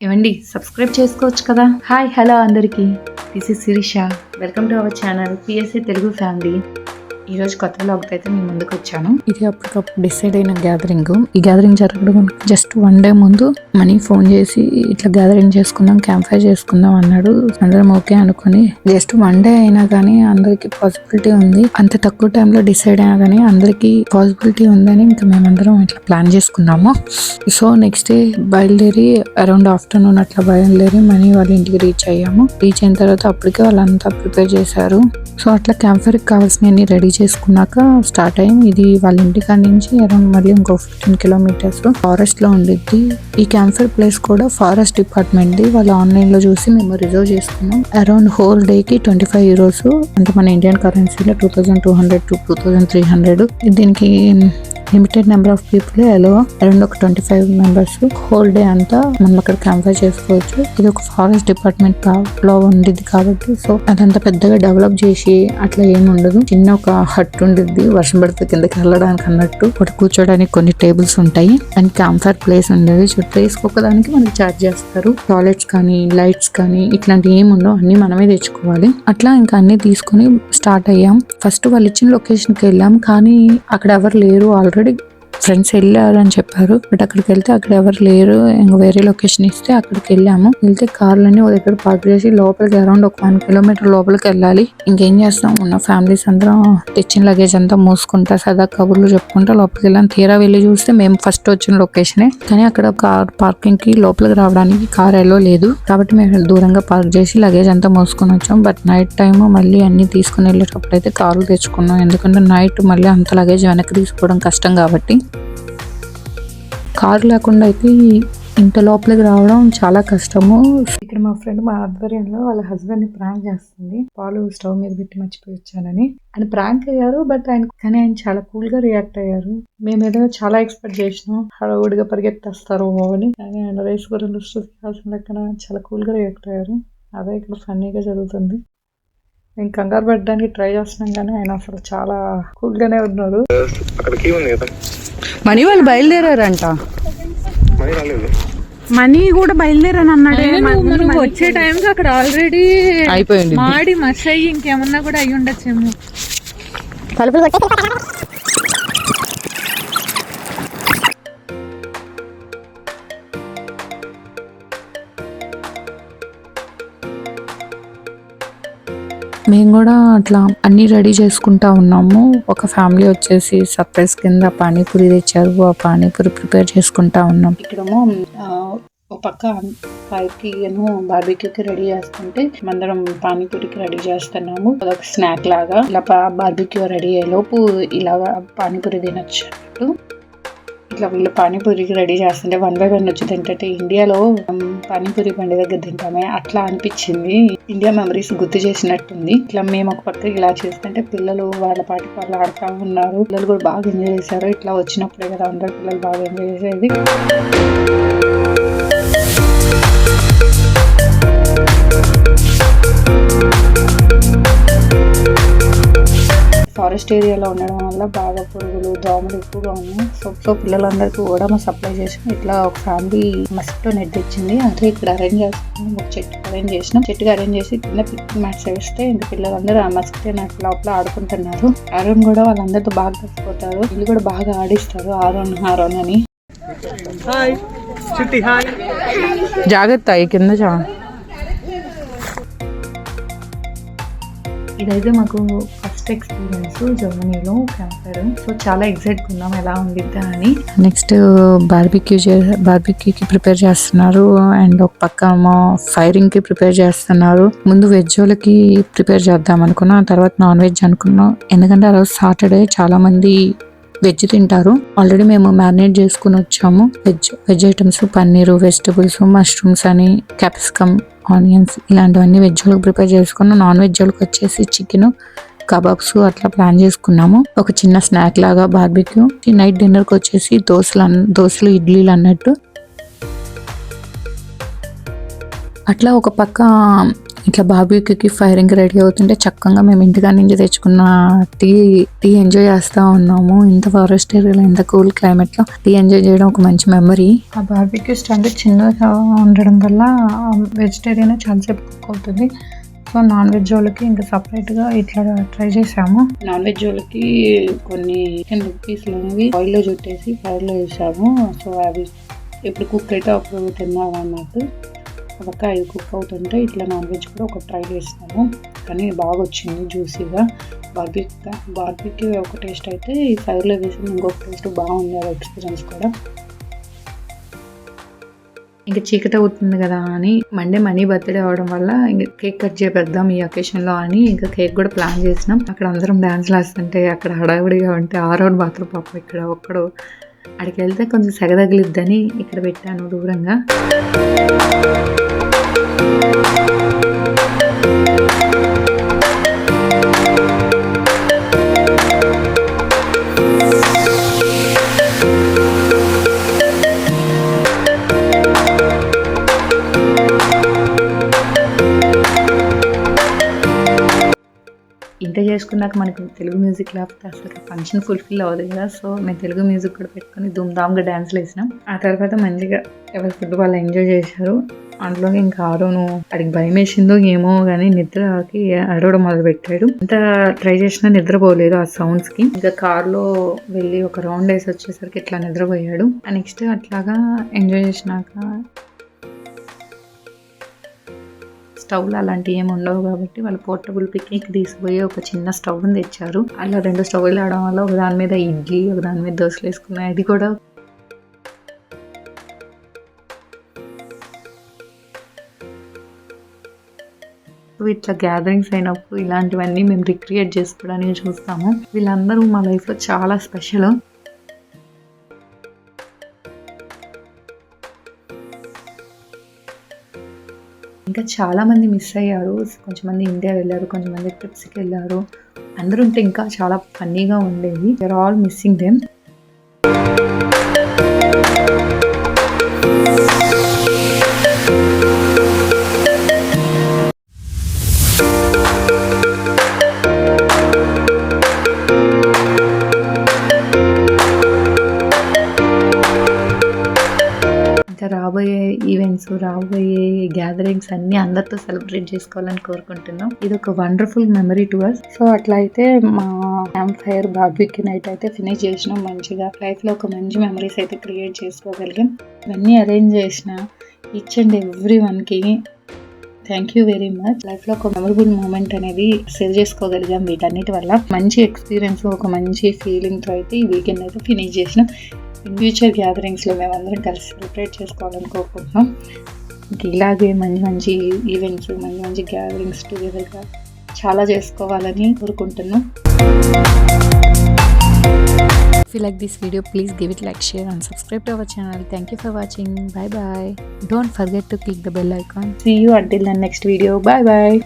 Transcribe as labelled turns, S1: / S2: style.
S1: ఏమండి సబ్స్క్రైబ్ చేసుకోవచ్చు కదా? హాయ్ హలో అందరికీ. This is Shirisha welcome to our channel PSC Telugu family ఈరోజు కొత్త బ్లాగ్తో అయితే మీ ముందుకు వచ్చాను
S2: ఇది అప్పటికప్పుడు డిసైడ్ అయిన గ్యాదరింగ్ ఈ గ్యాదరింగ్ జరగడం జస్ట్ వన్ డే ముందు మనీ ఫోన్ చేసి ఇట్లా గ్యాదరింగ్ చేసుకుందాం క్యాంప్ ఫైర్ చేసుకుందాం అన్నాడు. అందరం ఓకే అనుకుని జస్ట్ వన్ డే అయినా కానీ అందరికి పాసిబిలిటీ ఉంది. అంత తక్కువ టైంలో డిసైడ్ అయినా కానీ అందరికి పాసిబిలిటీ ఉందని ఇంకా మేమందరం ఇట్లా ప్లాన్ చేసుకున్నాము. సో నెక్స్ట్ డే బయలుదేరి అరౌండ్ ఆఫ్టర్నూన్ అట్లా బయలుదేరి మనీ వాళ్ళ ఇంటికి రీచ్ అయ్యాము. రీచ్ అయిన తర్వాత అప్పటికే వాళ్ళంతా ప్రిపేర్ చేశారు. సో అట్లా క్యాంఫర్కి కావాల్సినవి రెడీ చేసుకున్నాక స్టార్ట్ అయ్యాం ఇది వాళ్ళ ఇంటికాడ నుంచి అరౌండ్ మళ్ళీ ఇంకో ఫిఫ్టీన్ కిలోమీటర్స్ ఫారెస్ట్లో ఉండిద్ది. ఈ క్యాంఫర్ ప్లేస్ కూడా ఫారెస్ట్ డిపార్ట్మెంట్ది వాళ్ళు ఆన్లైన్లో చూసి మేము రిజర్వ్ చేసుకున్నాం. అరౌండ్ హోల్ డే కి ట్వంటీ ఫైవ్ యూరోస్ అంటే మన ఇండియన్ కరెన్సీలో two thousand two hundred to two thousand three hundred దీనికి లిమిటెడ్ నెంబర్ ఆఫ్ పీపుల్ ఎలో అరౌండ్ ఒక twenty five members whole day అంతా మనం అక్కడ క్యాంపర్ చేసుకోవచ్చు. ఇది ఒక ఫారెస్ట్ డిపార్ట్మెంట్లో ఉండేది కాబట్టి. సో అదంతా పెద్దగా డెవలప్ చేసి అట్లా ఏమి ఉండదు. చిన్న ఒక హట్ ఉండిద్ది. వర్షం పడితే కిందకి వెళ్ళడానికి అన్నట్టు. ఒకటి కూర్చోడానికి కొన్ని టేబుల్స్ ఉంటాయి. అండ్ క్యాంపర్ ప్లేస్ ఉండేది. సో ప్లేస్ ఒక్కదానికి మనకి చార్జ్ చేస్తారు. టాయిలెట్స్ కానీ లైట్స్ కానీ ఇట్లాంటివి ఏమి ఉండవు. అన్ని మనమే తెచ్చుకోవాలి. అట్లా ఇంకా అన్ని తీసుకొని స్టార్ట్ అయ్యాం. ఫస్ట్ వాళ్ళు ఇచ్చిన లొకేషన్కి వెళ్ళాం. కానీ అక్కడ ఎవరు లేరు. ఆల్రెడీ ఫ్రెండ్స్ వెళ్ళారు అని చెప్పారు. బట్ అక్కడికి వెళ్తే అక్కడ ఎవరు లేరు. ఇంకా వేరే లొకేషన్ ఇస్తే అక్కడికి వెళ్ళాము. వెళ్తే కార్లన్నీ ఒక దగ్గర పార్క్ చేసి లోపలికి అరౌండ్ ఒక వన్ కిలోమీటర్ లోపలికి వెళ్ళాలి. ఇంకేం చేస్తాం? ఉన్న ఫ్యామిలీస్ అందరం తెచ్చిన లగేజ్ అంతా మూసుకుంటా సదా కబుర్లు చెప్పుకుంటా లోపలికి వెళ్ళాం. తీరా వెళ్ళి చూస్తే మేము ఫస్ట్ వచ్చిన లొకేషనే కానీ అక్కడ కార్ పార్కింగ్కి లోపలికి రావడానికి కార్ ఎలో లేదు. కాబట్టి మేము దూరంగా పార్క్ చేసి లగేజ్ అంతా మోసుకొని వచ్చాం. బట్ నైట్ టైం మళ్ళీ అన్ని తీసుకుని వెళ్ళేటప్పుడు అయితే కార్లు తెచ్చుకున్నాం. ఎందుకంటే నైట్ మళ్ళీ అంత లగేజ్ వెనక్కి తీసుకోవడం కష్టం కాబట్టి. కారు లేకుండా అయితే ఇంత లోపలికి రావడం చాలా కష్టము. ఇక్కడ మా ఫ్రెండ్ మా ఆధ్వర్యంలో వాళ్ళ హస్బెండ్ని ప్రాంక్ చేస్తుంది. పాలు స్టవ్ మీద పెట్టి మర్చిపోయి వచ్చానని ఆయన ప్రాంక్ అయ్యారు బట్ ఆయన కానీ ఆయన చాలా కూల్గా రియాక్ట్ అయ్యారు. మేము ఏదైనా చాలా ఎక్స్పెక్ట్ చేసినాం. హడావుడిగా పరిగెత్తేస్తారు అని. కానీ ఆయన రైస్ కూడా లెక్కన చాలా కూల్గా రియాక్ట్ అయ్యారు. అదే ఇక్కడ ఫన్నీగా జరుగుతుంది. మేము కంగారు పెట్టడానికి ట్రై చేస్తున్నాం కానీ ఆయన అసలు చాలా కూల్ గానే ఉన్నారు
S3: ఉంది కదా
S4: మనీ వాళ్ళు బయలుదేరారంట.
S3: మనీ రాలేదు.
S4: మనీ కూడా బయలుదేరని అన్నాడే. నువ్వు వచ్చే టైంకి అక్కడ ఆల్రెడీ
S2: అయిపోయింది.
S4: మాడి మస్ అయ్యి ఇంకేమన్నా కూడా అయ్యి ఉండొచ్చేమో
S2: మేము కూడా అట్లా అన్ని రెడీ చేసుకుంటా ఉన్నాము. ఒక ఫ్యామిలీ వచ్చేసి సర్ప్రైజ్ కింద పానీపూరి తెచ్చారు. ఆ పానీపూరి ప్రిపేర్ చేసుకుంటా ఉన్నాం.
S1: ఇక్కడేమో ఆ, ఒక పక్క ఫైవ్కి ఏమో బార్బీక్యూకి రెడీ చేస్తుంటే మందరం పానీపూరికి రెడీ చేస్తున్నాము. అదొక స్నాక్ లాగా. ఇలా బార్బీక్యూ రెడీ అయ్యే లోపు ఇలాగా పానీపూరి తినొచ్చు ఇట్లా వీళ్ళు పానీపూరికి రెడీ చేస్తుంటే వన్ బై వన్ వచ్చి తింటే ఇండియాలో పానీపూరి బండి దగ్గర తింటామే. అట్లా అనిపించింది. ఇండియా మెమరీస్ గుర్తు చేసినట్టుంది. ఇట్లా మేము ఒక పక్క ఇలా చేస్తుంటే పిల్లలు వాళ్ళ పాటి వాళ్ళు ఆడుతూ ఉన్నారు. పిల్లలు కూడా బాగా ఎంజాయ్ చేశారు. ఇట్లా వచ్చినప్పుడే కదా అందరు పిల్లలు బాగా ఎంజాయ్ చేసేది. ఫారెస్ట్ ఏరియాలో ఉండడం వల్ల బాగా పురుగులు దోమలు ఎక్కువగా ఉన్నాయి. సో సో పిల్లలందరికీ కూడా మా సప్లై చేసి ఇట్లా ఒక ఫ్యామిలీ మస్కిటో నెట్ తెచ్చింది. అదే ఇక్కడ అరేంజ్ చేస్తున్నాం. ఒక చెట్టు అరేంజ్ చేసినాం. చెట్టుకి అరేంజ్ చేసి కింద పిక్ మ్యాట్స్ వేస్తే ఇంక పిల్లలందరూ ఆ మస్కిటో నెట్ లోపల ఆడుకుంటున్నారు. ఆరోన్ కూడా వాళ్ళందరితో బాగా కలిసిపోతారు. వీళ్ళు కూడా బాగా ఆడిస్తారు. ఆరోన్ ఆరోన్ అని.
S3: హాయ్ చిట్టి హాయ్
S2: జాగ్రత్త ఈ కింద జా
S1: ఇదైతే మాకు ఫస్ట్ ఎక్స్పీరియన్స్ జర్మనీలో క్యాంపర్ సో చాలా ఎగ్జైట్గా ఉన్నాం. ఎలా ఉండిద్దా అని.
S2: నెక్స్ట్ బార్బిక్యూ uh, చే బార్బిక్యూకి ప్రిపేర్ చేస్తున్నారు. అండ్ ఒక పక్క మా ఫైరింగ్కి ప్రిపేర్ చేస్తున్నారు. ముందు వెజ్ వాళ్ళకి ప్రిపేర్ చేద్దాం అనుకున్నాం ఆ తర్వాత నాన్ వెజ్ అనుకున్నాం. ఎందుకంటే ఆ రోజు సాటర్డే చాలా మంది వెజ్ తింటారు. ఆల్రెడీ మేము మ్యారినేట్ చేసుకుని వచ్చాము. Veg veg items paneer vegetables mushrooms అని క్యాప్సికమ్ ఆనియన్స్ ఇలాంటివన్నీ వెజ్ వాళ్ళకి ప్రిపేర్ చేసుకున్నాం. నాన్ వెజ్ వాళ్ళకి వచ్చేసి చికెన్ కబాబ్స్ అట్లా ప్లాన్ చేసుకున్నాము. ఒక చిన్న స్నాక్ లాగా బార్బిక్యూ. ఈ నైట్ డిన్నర్కి వచ్చేసి దోశలు అన్- దోశలు ఇడ్లీలు అన్నట్టు. అట్లా ఒక పక్క ఇట్లా బాబీకి ఫైరింగ్ రెడీ అవుతుంటే చక్కగా మేము ఇంటికా నుంచి తెచ్చుకున్న టీ టీ ఎంజాయ్ చేస్తూ ఉన్నాము. ఇంత ఫారెస్ట్ ఏరియాలో ఇంత కూల్ క్లైమేట్లో టీ ఎంజాయ్ చేయడం ఒక మంచి మెమరీ. ఆ బార్బీక్యూ స్టాండ్ చిన్నగా ఉండడం వల్ల వెజిటేరియన్ చాలాసేపు కుక్ అవుతుంది. సో నాన్ వెజ్ వాళ్ళకి ఇంకా సపరేట్గా ఇట్లా ట్రై చేసాము.
S1: నాన్ వెజ్ వాళ్ళకి కొన్ని చికెన్ లెగ్ పీస్లు అనేవి ఆయిల్లో చుట్టేసి ఫ్రైలో వేసాము. సో అవి ఎప్పుడు కుక్ అయితే అప్పుడు తిన్నాము అన్నట్టు. ఒక పక్క అవి కుక్ అవుతుంటే ఇట్లా నాన్ వెజ్ కూడా ఒక ట్రై చేస్తాము కానీ బాగా వచ్చింది జ్యూసీగా బార్బిక్ బార్బిక్యూ ఒక టేస్ట్ అయితే ఈ ఫైర్లో వేసి ఇంకొక టేస్ట్ బాగుంది అది ఎక్స్పీరియన్స్ కూడా.
S2: ఇంకా చీకటి అవుతుంది కదా అని మండే మనీ బర్త్డే అవడం వల్ల ఇంకా కేక్ కట్ చేద్దాం ఈ occasion లో అని ఇంకా కేక్ కూడా ప్లాన్ చేసినాం. అక్కడ అందరం డాన్స్ వేస్తుంటే అక్కడ హడావిడిగా ఉంటే ఆరోడ్ మాత్రం పాప ఇక్కడ ఒక్కడు అక్కడికి వెళ్తే కొంచెం సెగ తగిలిద్దని ఇక్కడ పెట్టాను దూరంగా. చేసుకున్నాక మనకి తెలుగు మ్యూజిక్ లేకపోతే అసలు ఫంక్షన్ ఫుల్ఫిల్ అవ్వదు కదా. సో మేము తెలుగు మ్యూజిక్ కూడా పెట్టుకొని ధూమ్ధామ్గా డ్యాన్స్లు వేసినాం. ఆ తర్వాత మంచిగా ఎవరి ఫుడ్ వాళ్ళు ఎంజాయ్ చేశారు? అందులో ఇంకా ఆరోను అడిగి భయం వేసిందో ఏమో కానీ నిద్రకి అడవడం మొదలు పెట్టాడు ఎంత ట్రై చేసినా నిద్రపోలేదు ఆ సౌండ్స్కి. ఇంకా కార్లో వెళ్ళి ఒక రౌండ్ వేసి వచ్చేసరికి ఇట్లా నిద్రపోయాడు. నెక్స్ట్ అట్లాగా ఎంజాయ్ చేసినాక స్టవ్లు అలాంటివి ఏమి ఉండవు కాబట్టి వాళ్ళు పోర్టబుల్ పిక్నిక్ తీసిపోయి ఒక చిన్న స్టవ్ తెచ్చారు. అలా రెండు స్టవ్లు ఆడడం వల్ల ఒక దాని మీద ఇడ్లీ ఒక దాని మీద దోశలు వేసుకున్నాయి. అది కూడా ఇట్లా గ్యాదరింగ్స్ అయినప్పుడు ఇలాంటివన్నీ మేము రిక్రియేట్ చేసుకోవడానికి చూస్తాము. వీళ్ళందరూ మా లైఫ్లో చాలా స్పెషల్ ఇంకా చాలా మంది మిస్ అయ్యారు. కొంచెం మంది ఇండియా వెళ్ళారు కొంతమంది ట్రిప్స్కి వెళ్ళారు. అందరూ ఉంటే ఇంకా చాలా ఫన్నీగా ఉండేది are all missing them so రాబోయే గ్యాదరింగ్స్ అన్ని అందరితో సెలబ్రేట్ చేసుకోవాలని కోరుకుంటున్నాం. ఇది ఒక wonderful memory to us
S1: so అట్లా అయితే మా క్యాంప్ ఫైర్ బార్బిక్యూ నైట్ అయితే ఫినిష్ చేసినాం మంచిగా. లైఫ్లో ఒక మంచి మెమరీస్ అయితే క్రియేట్ చేసుకోగలిగాం. ఇవన్నీ అరేంజ్ చేసిన ఈచ్ అండ్ ఎవ్రీ వన్కి థ్యాంక్ యూ వెరీ మచ్ లైఫ్లో ఒక మెమరబుల్ మూమెంట్ అనేది సేవ్ చేసుకోగలిగాం వీటన్నిటి వల్ల. మంచి ఎక్స్పీరియన్స్ ఒక మంచి ఫీలింగ్తో అయితే ఈ వీకెండ్ అయితే ఫినిష్ చేసినాం. ఇన్ ఫ్యూచర్ గ్యాదరింగ్స్లో మేమందరం కలిసి సెలబ్రేట్ చేసుకోవాలని కోరుకుంటున్నాం ఇంక ఇలాగే మంచి మంచి ఈవెంట్స్ మంచి మంచి గ్యాదరింగ్స్ టుగెదర్గా చాలా చేసుకోవాలని కోరుకుంటున్నాం
S2: If you like this video, please give it like, share and subscribe to our channel. Thank you for watching. Bye bye. Don't forget to click the bell icon.
S1: See you until the next video. Bye bye.